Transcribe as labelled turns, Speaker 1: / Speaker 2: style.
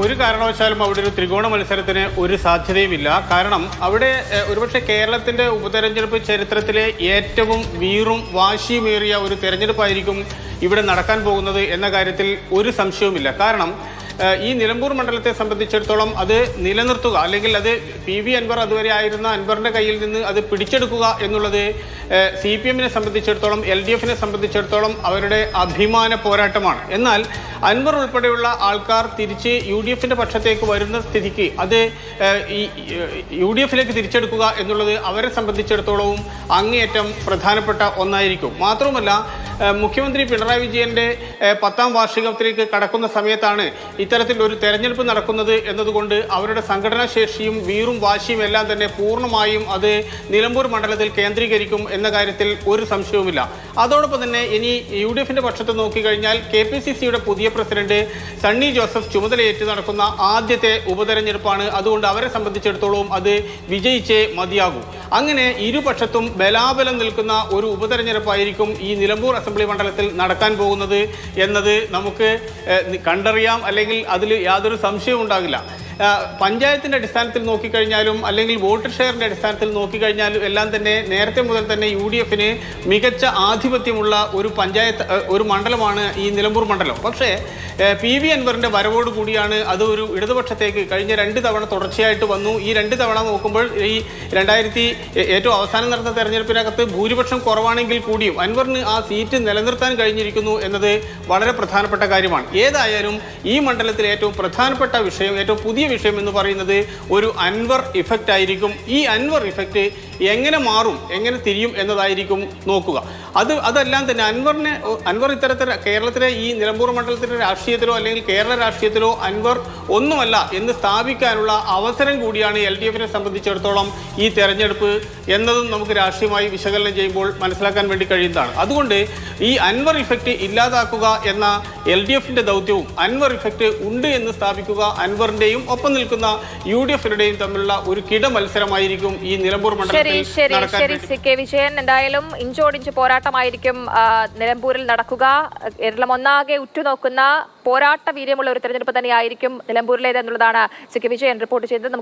Speaker 1: ഒരു കാരണവശാലും അവിടെ ഒരു ത്രികോണ മത്സരത്തിന് ഒരു സാധ്യതയുമില്ല. കാരണം അവിടെ ഒരുപക്ഷെ കേരളത്തിന്റെ ഉപതെരഞ്ഞെടുപ്പ് ചരിത്രത്തിലെ ഏറ്റവും വീറും വാശിയുമേറിയ ഒരു തെരഞ്ഞെടുപ്പായിരിക്കും ഇവിടെ നടക്കാൻ പോകുന്നത് എന്ന കാര്യത്തിൽ ഒരു സംശയവുമില്ല. കാരണം ഈ നിലമ്പൂർ മണ്ഡലത്തെ സംബന്ധിച്ചിടത്തോളം അത് നിലനിർത്തുക അല്ലെങ്കിൽ അത് പി വി അൻവർ അതുവരെ ആയിരുന്ന അൻവറിന്റെ കയ്യിൽ നിന്ന് അത് പിടിച്ചെടുക്കുക എന്നുള്ളത് സി പി എമ്മിനെ സംബന്ധിച്ചിടത്തോളം എൽ ഡി എഫിനെ സംബന്ധിച്ചിടത്തോളം അവരുടെ അഭിമാന പോരാട്ടമാണ്. എന്നാൽ അൻവർ ഉൾപ്പെടെയുള്ള ആൾക്കാർ തിരിച്ച് യു ഡി എഫിന്റെ പക്ഷത്തേക്ക് വരുന്ന സ്ഥിതിക്ക് അത് ഈ യു ഡി എഫിലേക്ക് തിരിച്ചെടുക്കുക എന്നുള്ളത് അവരെ സംബന്ധിച്ചിടത്തോളവും അങ്ങേയറ്റം പ്രധാനപ്പെട്ട ഒന്നായിരിക്കും. മാത്രവുമല്ല മുഖ്യമന്ത്രി പിണറായി വിജയന്റെ പത്താം വാർഷികത്തിലേക്ക് കടക്കുന്ന സമയത്താണ് ഇത്തരത്തിൽ ഒരു തെരഞ്ഞെടുപ്പ് നടക്കുന്നത് എന്നതുകൊണ്ട് അവരുടെ സംഘടനാ ശേഷിയും വീറും വാശിയും എല്ലാം തന്നെ പൂർണമായും അത് നിലമ്പൂർ മണ്ഡലത്തിൽ കേന്ദ്രീകരിക്കും എന്ന കാര്യത്തിൽ ഒരു സംശയവുമില്ല. അതോടൊപ്പം തന്നെ ഇനി യു ഡി എഫിന്റെ പക്ഷത്ത് നോക്കിക്കഴിഞ്ഞാൽ കെ പി സി സിയുടെ പുതിയ പ്രസിഡന്റ് സണ്ണി ജോസഫ് ചുമതലയേറ്റ് നടക്കുന്ന ആദ്യത്തെ ഉപതെരഞ്ഞെടുപ്പാണ്. അതുകൊണ്ട് അവരെ സംബന്ധിച്ചിടത്തോളം അത് വിജയിച്ചേ മതിയാകൂ. അങ്ങനെ ഇരുപക്ഷത്തും ബലാബലം നിൽക്കുന്ന ഒരു ഉപതെരഞ്ഞെടുപ്പായിരിക്കും ഈ നിലമ്പൂർ അസംബ്ലി മണ്ഡലത്തിൽ നടക്കാൻ പോകുന്നത് എന്നത് നമുക്ക് കണ്ടറിയാം. അല്ലെങ്കിൽ അതിൽ യാതൊരു സംശയവും ഉണ്ടാകില്ല. ആ, പഞ്ചായത്തിന്റെ അടിസ്ഥാനത്തിൽ നോക്കിക്കഴിഞ്ഞാലും അല്ലെങ്കിൽ വോട്ടർ ഷെയറിന്റെ അടിസ്ഥാനത്തിൽ നോക്കിക്കഴിഞ്ഞാലും എല്ലാം തന്നെ നേരത്തെ മുതൽ തന്നെ യു ഡി എഫിന് മികച്ച ആധിപത്യമുള്ള ഒരു പഞ്ചായത്ത് ഒരു മണ്ഡലമാണ് ഈ നിലമ്പൂർ മണ്ഡലം. പക്ഷേ പി വി അൻവറിന്റെ വരവോട് കൂടിയാണ് അത് ഒരു ഇടതുപക്ഷത്തേക്ക് കഴിഞ്ഞ രണ്ട് തവണ തുടർച്ചയായിട്ട് വന്നു. ഈ രണ്ട് തവണ നോക്കുമ്പോൾ ഈ രണ്ടായിരത്തി ഏറ്റവും അവസാനം നടന്ന തെരഞ്ഞെടുപ്പിനകത്ത് ഭൂരിപക്ഷം കുറവാണെങ്കിൽ കൂടിയും അൻവറിന് ആ സീറ്റ് നിലനിർത്താൻ കഴിഞ്ഞിരിക്കുന്നു എന്നത് വളരെ പ്രധാനപ്പെട്ട കാര്യമാണ്. ഏതായാലും ഈ മണ്ഡലത്തിലെ ഏറ്റവും പ്രധാനപ്പെട്ട വിഷയം ഏറ്റവും പുതിയ വിഷയം എന്ന് പറയുന്നത് ഒരു അൻവർ ഇഫക്റ്റ് ആയിരിക്കും. ഈ അൻവർ ഇഫക്റ്റ് എങ്ങനെ മാറും എങ്ങനെ തിരിയും എന്നതായിരിക്കും നോക്കുക. അത് അതെല്ലാം തന്നെ അൻവറിനെ അൻവർ ഇത്തരത്തിൽ കേരളത്തിലെ ഈ നിലമ്പൂർ മണ്ഡലത്തിലെ രാഷ്ട്രീയത്തിലോ അല്ലെങ്കിൽ കേരള രാഷ്ട്രീയത്തിലോ അൻവർ ഒന്നുമല്ല എന്ന് സ്ഥാപിക്കാനുള്ള അവസരം കൂടിയാണ് എൽ ഡി എഫിനെ സംബന്ധിച്ചിടത്തോളം ഈ തെരഞ്ഞെടുപ്പ് എന്നതും നമുക്ക് രാഷ്ട്രീയമായി വിശകലനം ചെയ്യുമ്പോൾ മനസ്സിലാക്കാൻ വേണ്ടി കഴിയുന്നതാണ്. അതുകൊണ്ട് ഈ അൻവർ ഇഫക്റ്റ് ഇല്ലാതാക്കുക എന്ന എൽ ഡി എഫിന്റെ ദൗത്യവും അൻവർ ഇഫക്റ്റ് ഉണ്ട് എന്ന് സ്ഥാപിക്കുക അൻവറിന്റെയും ഒപ്പം നിൽക്കുന്ന യു ഡി എഫിനുടെയും തമ്മിലുള്ള ഒരു കിട മത്സരമായിരിക്കും ഈ നിലമ്പൂർ മണ്ഡലത്തിൽ
Speaker 2: വിജയൻ. എന്തായാലും ഇഞ്ചോടിഞ്ച് പോരാട്ടമായിരിക്കും നിലമ്പൂരിൽ നടക്കുക. കേരളം ഒന്നാകെ ഉറ്റുനോക്കുന്ന പോരാട്ട വീര്യമുള്ള ഒരു തെരഞ്ഞെടുപ്പ് തന്നെയായിരിക്കും നിലമ്പൂരിലേത് എന്നുള്ളതാണ് സി കെ വിജയൻ റിപ്പോർട്ട് ചെയ്തത്.